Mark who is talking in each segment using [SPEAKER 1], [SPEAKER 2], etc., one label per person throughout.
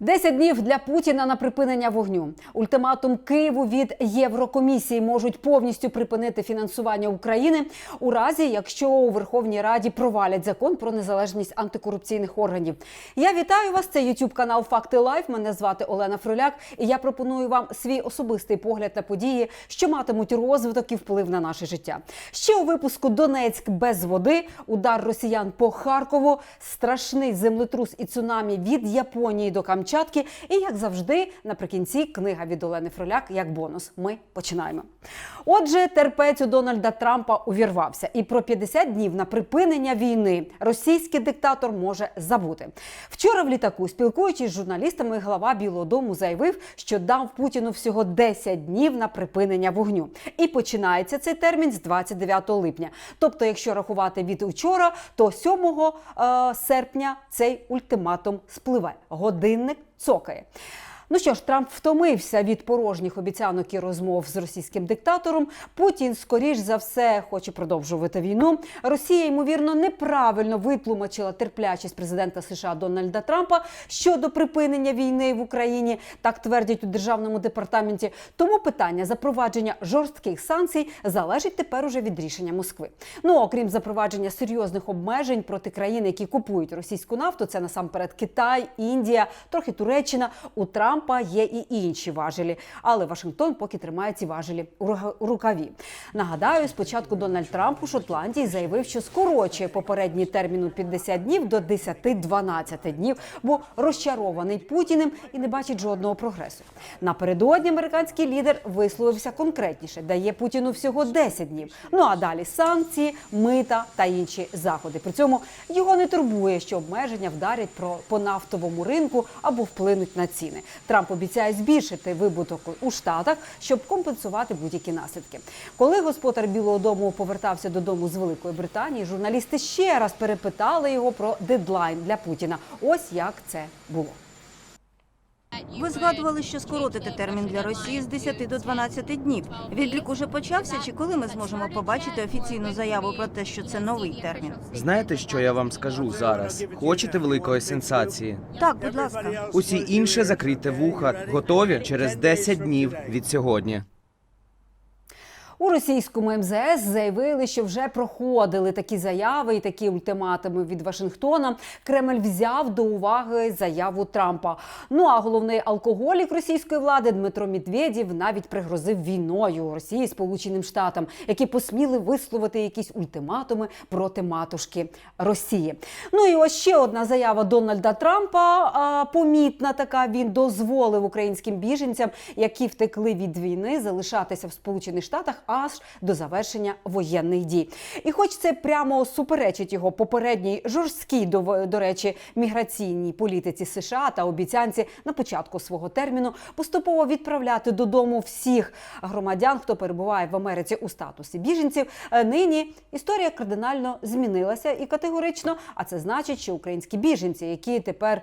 [SPEAKER 1] Десять днів для Путіна на припинення вогню. Ультиматум Києву від Єврокомісії можуть повністю припинити фінансування України у разі, якщо у Верховній Раді провалять закон про незалежність антикорупційних органів. Я вітаю вас. Це Ютуб канал Факти Лайф. Мене звати Олена Фроляк, і я пропоную вам свій особистий погляд на події, що матимуть розвиток і вплив на наше життя. Ще у випуску Донецьк без води, удар росіян по Харкову, страшний землетрус і цунамі від Японії до Камчатки. І як завжди, наприкінці книга від Олени Фроляк як бонус. Ми починаємо. Отже, терпець у Дональда Трампа увірвався, і про 50 днів на припинення війни російський диктатор може забути. Вчора в літаку, спілкуючись з журналістами, глава Білого Дому заявив, що дав Путіну всього 10 днів на припинення вогню. І починається цей термін з 29 липня. Тобто, якщо рахувати від учора, то 7 е, серпня цей ультиматум спливе. Годинник цокає. Ну що ж, Трамп втомився від порожніх обіцянок і розмов з російським диктатором. Путін, скоріш за все, хоче продовжувати війну. Росія ймовірно неправильно витлумачила терплячість президента США Дональда Трампа щодо припинення війни в Україні. Так твердять у державному департаменті. Тому питання запровадження жорстких санкцій залежить тепер уже від рішення Москви. Ну окрім запровадження серйозних обмежень проти країн, які купують російську нафту, це насамперед Китай, Індія, трохи Туреччина. У Трампа є і інші важелі, але Вашингтон поки тримає ці важелі у рукаві. Нагадаю, спочатку Дональд Трамп у Шотландії заявив, що скорочує попередній термін у 50 днів до 10-12 днів, бо розчарований Путіним і не бачить жодного прогресу. Напередодні американський лідер висловився конкретніше, дає Путіну всього 10 днів. Ну а далі санкції, мита та інші заходи. При цьому його не турбує, що обмеження вдарять про по нафтовому ринку або вплинуть на ціни. Трамп обіцяє збільшити вибуток у штатах, щоб компенсувати будь-які наслідки. Коли господар Білого Дому повертався додому з Великої Британії, журналісти ще раз перепитали його про дедлайн для Путіна. Ось як це було.
[SPEAKER 2] Ви згадували, що скоротите термін для Росії з 10 до 12 днів. Відлік уже почався. Чи коли ми зможемо побачити офіційну заяву про те, що це новий термін?
[SPEAKER 3] Знаєте, що я вам скажу зараз? Хочете великої сенсації?
[SPEAKER 2] Так, будь ласка.
[SPEAKER 3] Усі інші закрийте вуха, готові через 10 днів від сьогодні.
[SPEAKER 1] У російському МЗС заявили, що вже проходили такі заяви і такі ультиматуми від Вашингтона. Кремль взяв до уваги заяву Трампа. Ну а головний алкоголік російської влади Дмитро Медведєв навіть пригрозив війною Росії Сполученим Штатам, які посміли висловити якісь ультиматуми проти матушки Росії. Ну і ось ще одна заява Дональда Трампа. А, помітна така він дозволив українським біженцям, які втекли від війни, залишатися в Сполучених Штатах аж до завершення воєнних дій. І хоч це прямо суперечить його попередній жорсткій до, до речі міграційній політиці США та обіцянці на початку свого терміну поступово відправляти додому всіх громадян, хто перебуває в Америці у статусі біженців. е, Нині історія кардинально змінилася і категорично. А це значить, що українські біженці, які тепер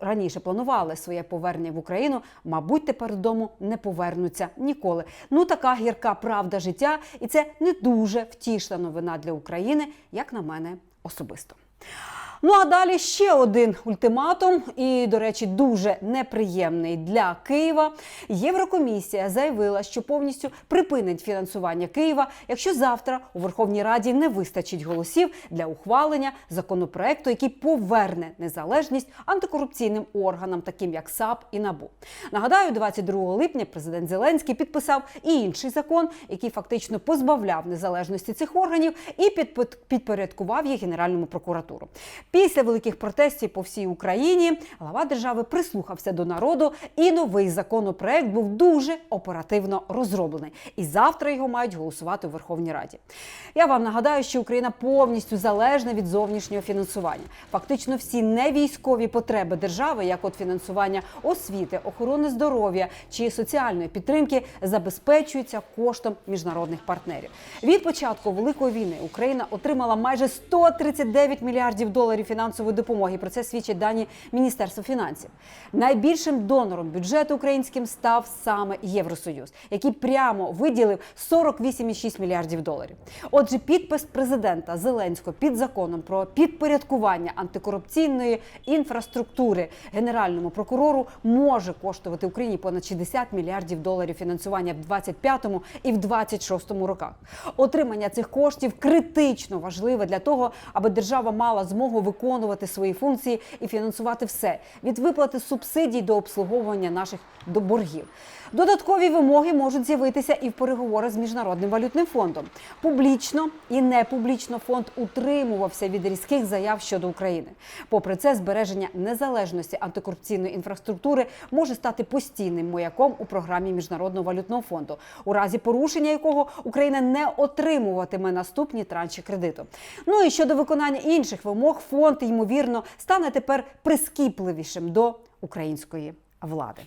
[SPEAKER 1] раніше планували своє повернення в Україну, мабуть, тепер додому не повернуться ніколи. Ну така гірка правда життя, і це не дуже втішна новина для України, як на мене особисто. Ну а далі ще один ультиматум, і, до речі, дуже неприємний для Києва. Єврокомісія заявила, що повністю припинить фінансування Києва, якщо завтра у Верховній Раді не вистачить голосів для ухвалення законопроекту, який поверне незалежність антикорупційним органам, таким як САП і НАБУ. Нагадаю, 22 липня президент Зеленський підписав і інший закон, який фактично позбавляв незалежності цих органів і підпо- підпорядкував їх Генеральному прокуратуру. Після великих протестів по всій Україні глава держави прислухався до народу, і новий законопроект був дуже оперативно розроблений. І завтра його мають голосувати у Верховній Раді. Я вам нагадаю, що Україна повністю залежна від зовнішнього фінансування. Фактично, всі невійськові потреби держави, як от фінансування освіти, охорони здоров'я чи соціальної підтримки, забезпечуються коштом міжнародних партнерів. Від початку великої війни Україна отримала майже 139 мільярдів доларів доларів фінансової допомоги. Про це свідчать дані Міністерства фінансів. Найбільшим донором бюджету українським став саме Євросоюз, який прямо виділив 48,6 мільярдів доларів. Отже, підпис президента Зеленського під законом про підпорядкування антикорупційної інфраструктури генеральному прокурору може коштувати Україні понад 60 мільярдів доларів фінансування в 25-му і в 26-му роках. Отримання цих коштів критично важливе для того, аби держава мала змогу виконувати свої функції і фінансувати все від виплати субсидій до обслуговування наших боргів. Додаткові вимоги можуть з'явитися і в переговорах з міжнародним валютним фондом. Публічно і непублічно фонд утримувався від різких заяв щодо України. Попри це, збереження незалежності антикорупційної інфраструктури може стати постійним маяком у програмі міжнародного валютного фонду, у разі порушення якого Україна не отримуватиме наступні транші кредиту. Ну і щодо виконання інших вимог, фонд ймовірно стане тепер прискіпливішим до української влади.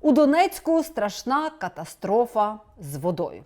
[SPEAKER 1] У Донецьку страшна катастрофа з водою.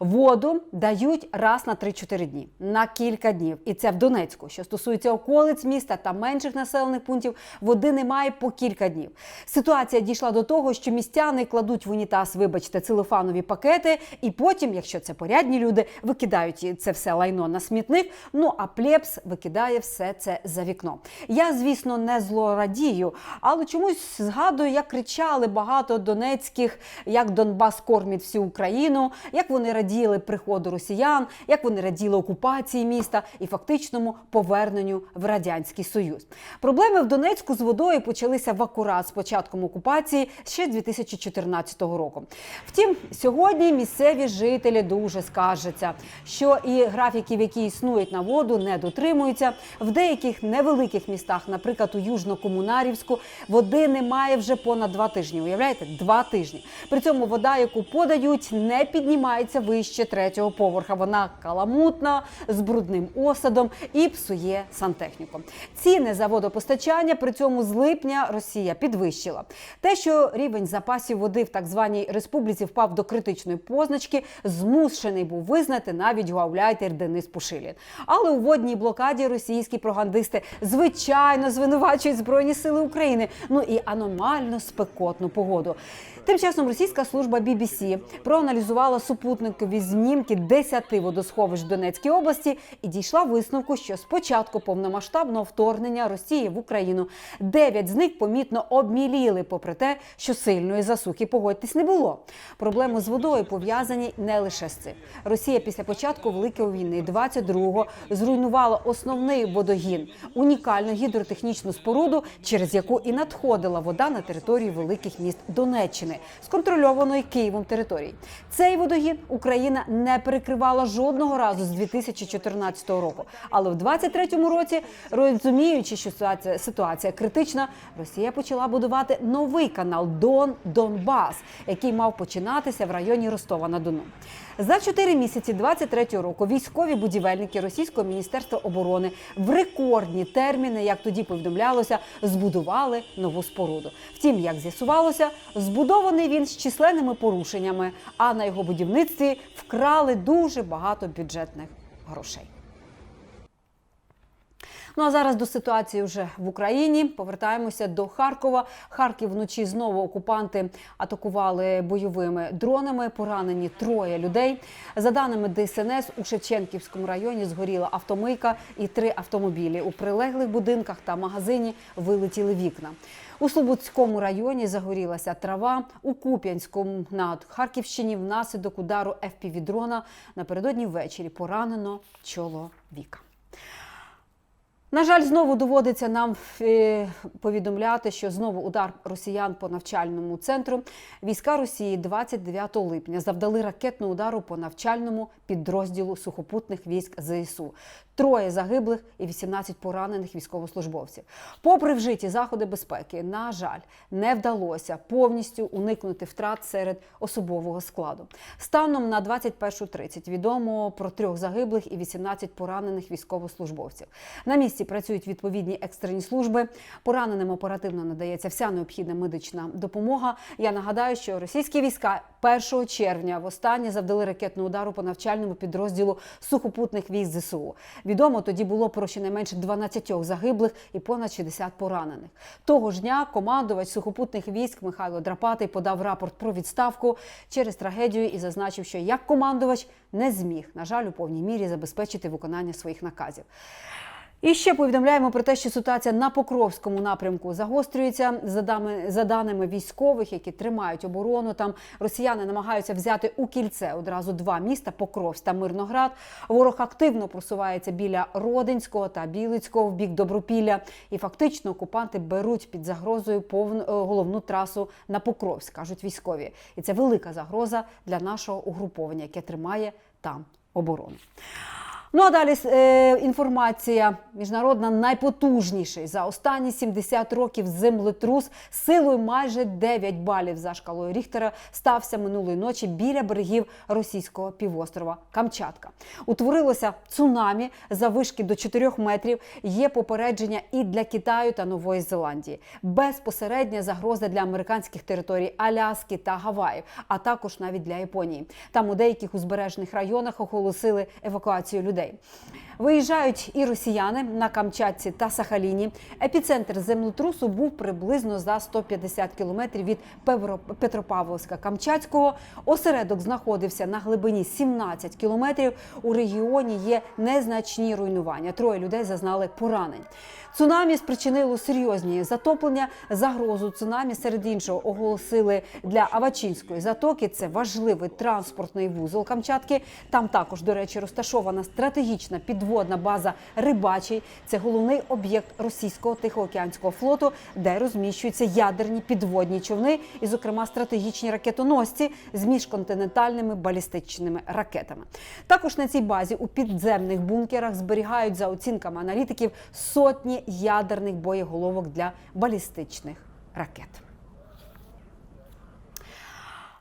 [SPEAKER 1] Воду дають раз на 3-4 дні на кілька днів, і це в Донецьку. Що стосується околиць міста та менших населених пунктів, води немає по кілька днів. Ситуація дійшла до того, що містяни кладуть в унітаз, вибачте, целофанові пакети, і потім, якщо це порядні люди, викидають це все лайно на смітник. Ну а плебс викидає все це за вікно. Я, звісно, не злорадію, але чомусь згадую, як кричали багато донецьких, як Донбас кормить всю Україну, як вони раділи приходу росіян, як вони раділи окупації міста і фактичному поверненню в радянський союз. Проблеми в Донецьку з водою почалися в акурат з початком окупації ще 2014 року. Втім, сьогодні місцеві жителі дуже скаржаться, що і графіків, які існують на воду, не дотримуються. В деяких невеликих містах, наприклад, у Южно-Комунарівську, води немає вже понад два тижні. Уявляєте, два тижні. При цьому вода, яку подають, не піднімається вище третього поверха. Вона каламутна з брудним осадом і псує сантехніку. Ціни за водопостачання при цьому з липня Росія підвищила. Те, що рівень запасів води в так званій республіці впав до критичної позначки, змушений був визнати навіть гауляйтер Денис Пушилін. Але у водній блокаді російські пропагандисти звичайно звинувачують збройні сили України. Ну і аномально спекотну погоду. Тим часом російська служба BBC проаналізувала супутникові знімки 10 водосховищ в Донецькій області і дійшла висновку, що з початку повномасштабного вторгнення Росії в Україну 9 з них помітно обміліли, попри те, що сильної засухи погодьтесь не було. Проблеми з водою пов'язані не лише з цим. Росія після початку Великої війни 22-го зруйнувала основний водогін унікальну гідротехнічну споруду, через яку і надходила вода на територію великих міст Донеччини з контрольованої Києвом території. Цей водогін Україна не перекривала жодного разу з 2014 року. Але в 23-му році, розуміючи, що ситуація критична, Росія почала будувати новий канал Дон Донбас, який мав починатися в районі Ростова на Дону. За чотири місяці 23-го року військові будівельники російського міністерства оборони в рекордні терміни, як тоді повідомлялося, збудували нову споруду. Втім, як з'ясувалося, збудований він з численними порушеннями, а на його будівництві вкрали дуже багато бюджетних грошей. Ну а зараз до ситуації вже в Україні. Повертаємося до Харкова. Харків вночі знову окупанти атакували бойовими дронами. Поранені троє людей. За даними ДСНС, у Шевченківському районі згоріла автомийка і три автомобілі. У прилеглих будинках та магазині вилетіли вікна. У Слободському районі загорілася трава. У Куп'янському на Харківщині внаслідок удару FPV-дрона напередодні ввечері поранено чоловіка. На жаль, знову доводиться нам е, повідомляти, що знову удар росіян по навчальному центру. Війська Росії 29 липня завдали ракетного удару по навчальному підрозділу сухопутних військ ЗСУ. Троє загиблих і 18 поранених військовослужбовців. Попри вжиті заходи безпеки, на жаль, не вдалося повністю уникнути втрат серед особового складу. Станом на 21.30 відомо про трьох загиблих і 18 поранених військовослужбовців. На місці місці працюють відповідні екстрені служби. Пораненим оперативно надається вся необхідна медична допомога. Я нагадаю, що російські війська 1 червня востаннє завдали ракетного удару по навчальному підрозділу сухопутних військ ЗСУ. Відомо тоді було про щонайменше 12 загиблих і понад 60 поранених. Того ж дня командувач сухопутних військ Михайло Драпатий подав рапорт про відставку через трагедію і зазначив, що як командувач не зміг, на жаль, у повній мірі забезпечити виконання своїх наказів. І ще повідомляємо про те, що ситуація на Покровському напрямку загострюється. За дами- за даними військових, які тримають оборону, там росіяни намагаються взяти у кільце одразу два міста Покровськ та Мирноград. Ворог активно просувається біля Родинського та Білицького в бік Добропілля. І фактично окупанти беруть під загрозою повну е, головну трасу на Покровськ, кажуть військові. І це велика загроза для нашого угруповання, яке тримає там оборону. Ну а далі е, інформація міжнародна найпотужніший за останні 70 років землетрус силою майже 9 балів за шкалою Ріхтера стався минулої ночі біля берегів російського півострова Камчатка. Утворилося цунамі за вишки до 4 метрів. Є попередження і для Китаю та Нової Зеландії. Безпосередня загроза для американських територій Аляски та Гаваїв, а також навіть для Японії. Там у деяких узбережних районах оголосили евакуацію людей. Виїжджають і росіяни на Камчатці та Сахаліні. Епіцентр землетрусу був приблизно за 150 кілометрів від Петропавловська Камчатського. Осередок знаходився на глибині 17 кілометрів. У регіоні є незначні руйнування. Троє людей зазнали поранень. Цунамі спричинило серйозні затоплення. Загрозу цунамі серед іншого оголосили для Авачинської затоки. Це важливий транспортний вузол Камчатки. Там також, до речі, розташована стратегічна підводна база Рибачий. Це головний об'єкт російського тихоокеанського флоту, де розміщуються ядерні підводні човни, і, зокрема, стратегічні ракетоносці з міжконтинентальними балістичними ракетами. Також на цій базі у підземних бункерах зберігають за оцінками аналітиків сотні ядерних боєголовок для балістичних ракет.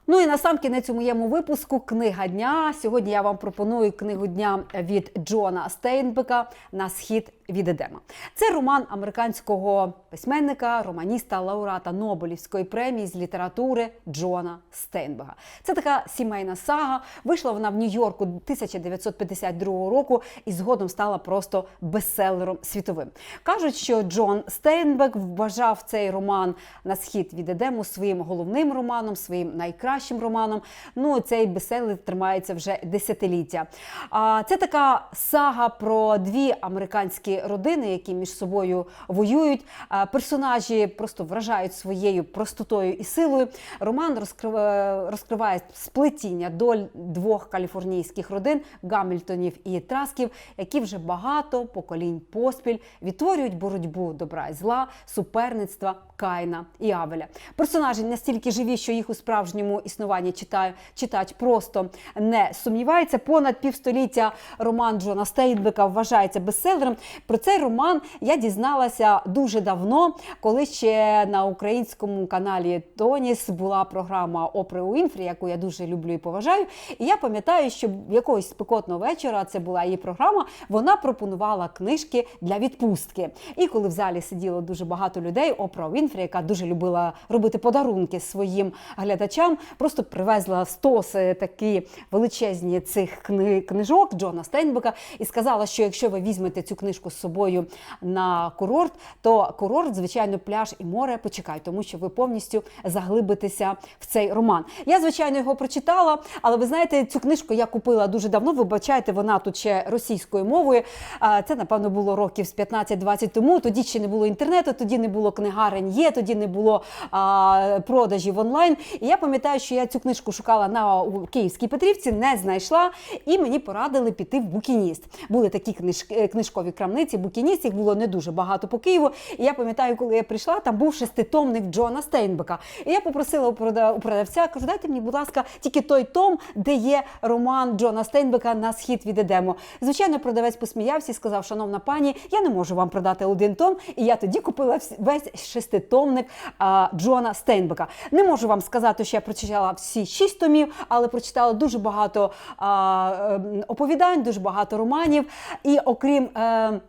[SPEAKER 1] Ну і на сам кінець у моєму випуску книга дня. Сьогодні я вам пропоную книгу дня від Джона Стейнбека на схід від Едема. Це роман американського письменника, романіста, лауреата Нобелівської премії з літератури Джона Стейнбека. Це така сімейна сага. Вийшла вона в Нью-Йорку 1952 року і згодом стала просто бестселером світовим. Кажуть, що Джон Стейнбек вважав цей роман на схід від Едему своїм головним романом, своїм найкращим романом. Ну, цей бестселер тримається вже десятиліття. А це така сага про дві американські родини, які між собою воюють. Персонажі просто вражають своєю простотою і силою. Роман розкрив розкриває сплетіння доль двох каліфорнійських родин Гамільтонів і Трасків, які вже багато поколінь поспіль відтворюють боротьбу добра і зла, суперництва Каїна і Авеля. Персонажі настільки живі, що їх у справжньому існуванні читає, читач просто не сумнівається. Понад півстоліття роман Джона Стейнбека вважається бестселером. Про цей роман я дізналася дуже давно, коли ще на українському каналі Тоніс була програма Опри Уінфрі, яку я дуже люблю і поважаю. І я пам'ятаю, що якогось спекотного вечора це була її програма. Вона пропонувала книжки для відпустки. І коли в залі сиділо дуже багато людей, Опра Уінфрі, яка дуже любила робити подарунки своїм глядачам, просто привезла стоси такі величезні цих кни- книжок Джона Стейнбека і сказала, що якщо ви візьмете цю книжку з собою на курорт, то курорт, звичайно, пляж і море почекають, тому що ви повністю заглибитеся в цей роман. Я, звичайно, його прочитала, але ви знаєте, цю книжку я купила дуже давно. Вибачайте, вона тут ще російською мовою. Це, напевно, було років з 15-20 тому. Тоді ще не було інтернету, тоді не було книгарень є, тоді не було а, продажів онлайн. І я пам'ятаю, що я цю книжку шукала на Київській Петрівці, не знайшла, і мені порадили піти в букініст. Були такі книж, е, книжкові крамниці, букініст, їх було не дуже багато по Києву. І я пам'ятаю, коли я прийшла, там був шеститомник Джона Стейнбека. І я попросила у продавця, кажу, дайте мені, будь ласка, тільки той том, де є роман Джона Стейнбека на схід від Едему. Звичайно, продавець посміявся і сказав, шановна пані, я не можу вам продати один том. І я тоді купила весь шеститомник а, Джона Стейнбека. Не можу вам сказати, що я прочитала всі шість томів, але прочитала дуже багато ем, оповідань, дуже багато романів. І окрім. Е,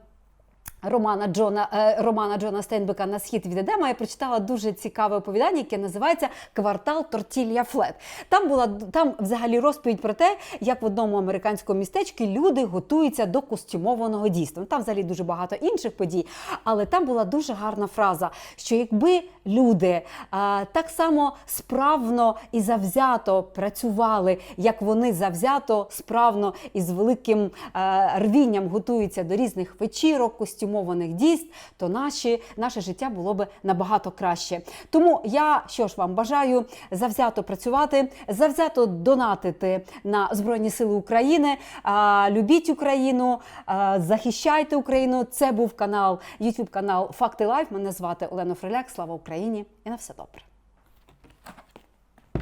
[SPEAKER 1] Романа Джона е, Романа Джона Стейнбека на схід від Едема я прочитала дуже цікаве оповідання, яке називається Квартал Тортілья Флет. Там була там взагалі розповідь про те, як в одному американському містечку люди готуються до костюмованого дійства. Там взагалі дуже багато інших подій, але там була дуже гарна фраза, що якби люди а, так само справно і завзято працювали, як вони завзято, справно і з великим е, рвінням готуються до різних вечірок, костюмованих дійств, то наші, наше життя було би набагато краще. Тому я що ж вам бажаю завзято працювати, завзято донатити на Збройні Сили України. Любіть Україну, захищайте Україну. Це був канал, YouTube канал Факти Лайф. Мене звати Олена Фриляк. Слава Україні і на все добре.